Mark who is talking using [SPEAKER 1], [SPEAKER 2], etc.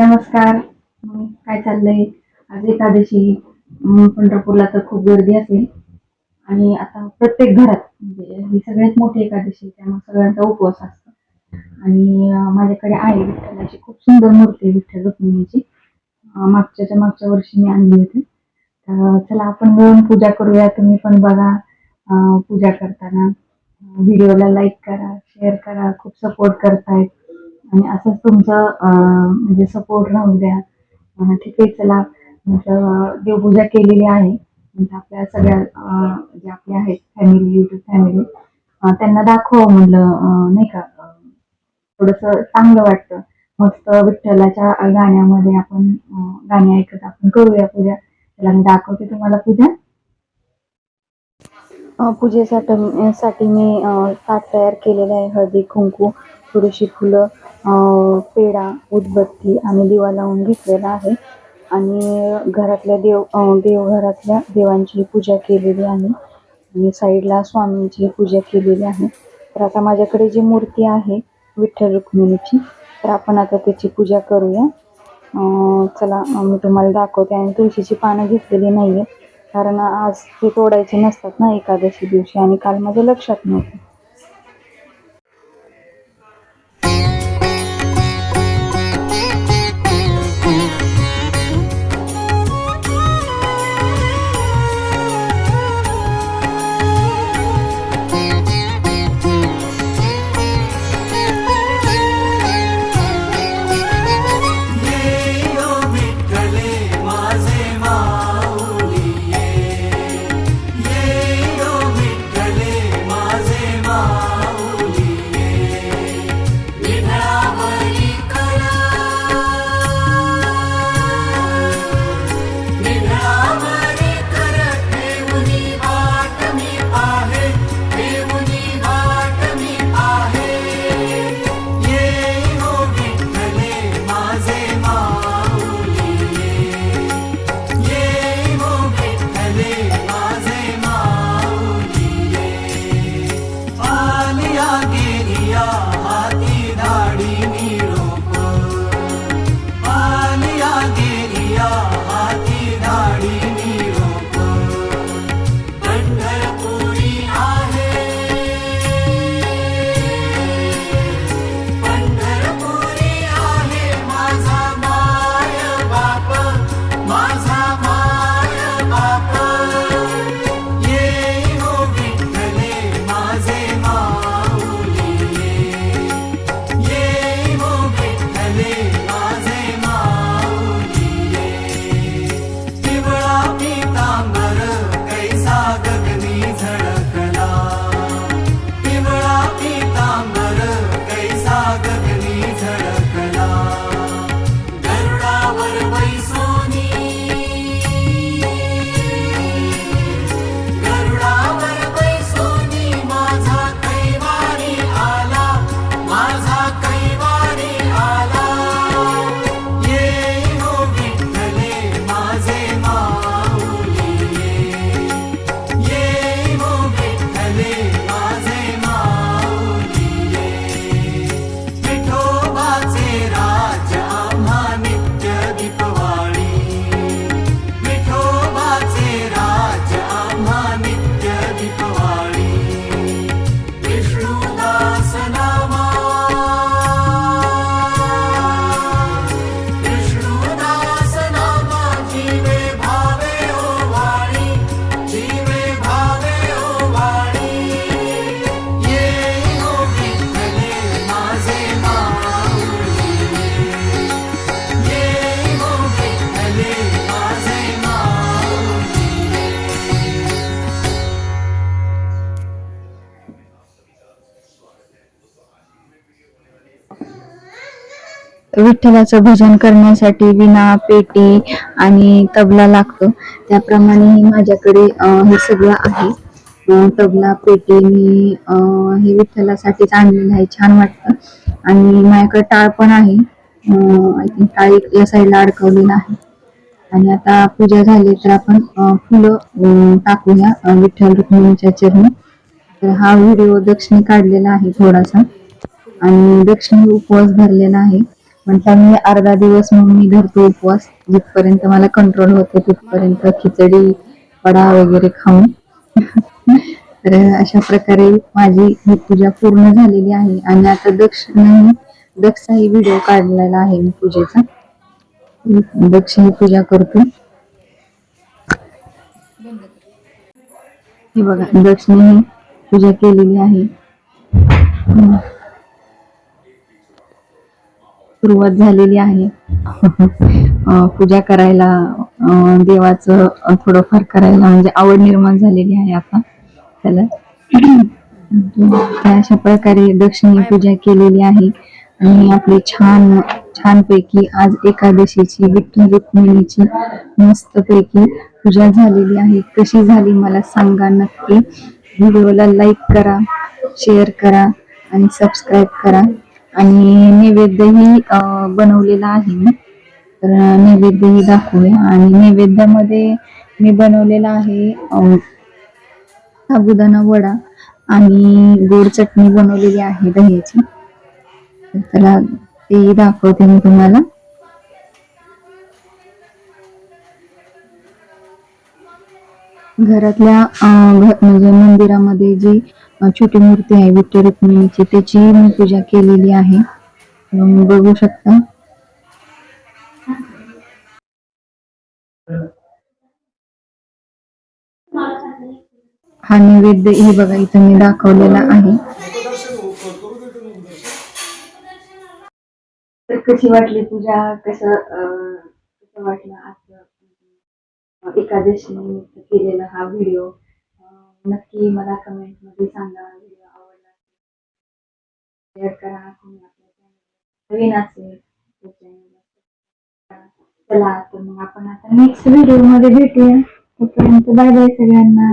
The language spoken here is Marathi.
[SPEAKER 1] नमस्कार. मग काय चाललंय? आज एकादशी पंढरपूरला तर खूप गर्दी असेल. आणि आता प्रत्येक घरात म्हणजे ही सगळ्यात मोठी एकादशी त्यामुळे सगळ्यांचा उपवास असतो. आणि माझ्याकडे आहे विठ्ठलाची खूप सुंदर मूर्ती आहे विठ्ठल रुक्मिणीची. मागच्याच्या मागच्या वर्षी मी आणली होती. तर चला आपण मिळून पूजा करूया. तुम्ही पण बघा पूजा करताना. व्हिडिओला लाईक करा शेअर करा. खूप सपोर्ट करतायत. आणि असंच तुमचं म्हणजे सपोर्ट राहू द्या. ठीक आहे चला. देवपूजा केलेली आहे. म्हणजे आपल्या सगळ्या जे आपले आहेत फॅमिली युट्यूब फॅमिली त्यांना दाखव म्हणलं नाही का? थोडस चांगलं वाटतं. मस्त विठ्ठलाच्या गाण्यामध्ये आपण गाणी ऐकत आपण करूया पूजा. त्याला मी दाखवते तुम्हाला पूजा. पूजेसाठी साठी मी ताट तयार केलेलं आहे हळदी कुंकू. थोडीशी फुलं अ पेढा उदबत्ती आणि दिवा लावून घेतलेला आहे. आणि घरातल्या देव अ देवघरातल्या देवांची पूजा केलेली आहे. आणि साईडला स्वामींची पूजा केलेली आहे. तर आता माझ्याकडे जी मूर्ती आहे विठ्ठल रुक्मिणीची तर आपण आता त्याची पूजा करूया. चला मी तुम्हाला दाखवते. आणि तुळशीची पानं घेतलेली नाही आहे कारण आज ते तोडायचे नसतात ना एकादशी दिवशी आणि काल माझ्या लक्षात नव्हतं. विठ्ठलाचं भजन करण्यासाठी विना पेटी आणि तबला लागतो. त्याप्रमाणे माझ्याकडे हे सगळं आहे. तबला पेटी मी हे विठ्ठलासाठीच आणलेलं आहे. छान वाटतं. आणि माझ्याकडे टाळ पण आहे. आय थिंक टाळ एक या साईडला अडकवलेला आहे. आणि आता पूजा झाली तर आपण फुलं टाकूया विठ्ठल रुक्मिणीच्या चरणी. तर हा व्हिडिओ दक्षिणी काढलेला आहे थोडासा. आणि दक्षिणी उपवास धरलेला आहे.
[SPEAKER 2] म्हटलं मी अर्धा दिवस म्हणून मी धरतो उपवास जिथपर्यंत मला कंट्रोल होते तिथपर्यंत खिचडी वडा वगैरे खाऊन. तर अशा प्रकारे माझी ही पूजा पूर्ण झालेली आहे. आणि आता दक्ष दक्षाही व्हिडिओ काढलेला आहे मी पूजेचा. दक्ष ही पूजा करतो. हे बघा दक्षिणे ही पूजा केलेली आहे. सुरुवात झालेली आहे. पूजा करायला देवाचं थोडंफार करायला म्हणजे आवड निर्माण झालेली आहे आता. त्याला. अशा प्रकारे दक्षिणी पूजा केलेली आहे. आणि आपली छान छानपैकी आज एकादशीची विठ्ठल रुक्मिणीची मस्तपैकी पूजा झालेली आहे. कशी झाली मला सांगा नक्की. व्हिडिओला लाईक करा शेअर करा आणि सबस्क्राईब करा. आणि नैवेद्यही बनवलेला आहे मी. तर नैवेद्यही दाखवूया. आणि नैवेद्यामध्ये मी बनवलेला आहे साबुदाणा वडा आणि गोड चटणी बनवलेली आहे दह्याची. त्याला तेही दाखवते मी तुम्हाला. घरातल्या अं, म्हणजे मंदिरामध्ये जी छोटी मूर्ती आहे विठ्ठल रुक्मिणीची त्याची मी पूजा केलेली आहे. बघू शकता. हा नैवेद्य हे बघा इथं मी दाखवलेला आहे. तर कशी वाटली पूजा? कसं कसं वाटलं आज? एकादशी निमित्त केलेला हा व्हिडिओ? नक्की मला कमेंटमध्ये सांगा व्हिडिओ आवडला शेअर करा कोणी आपल्या channel. नवीन असेल तर channel ला subscribe करा. चला तर मग आपण आता नेक्स्ट व्हिडिओमध्ये भेटूया तोपर्यंत बाय बाय सगळ्यांना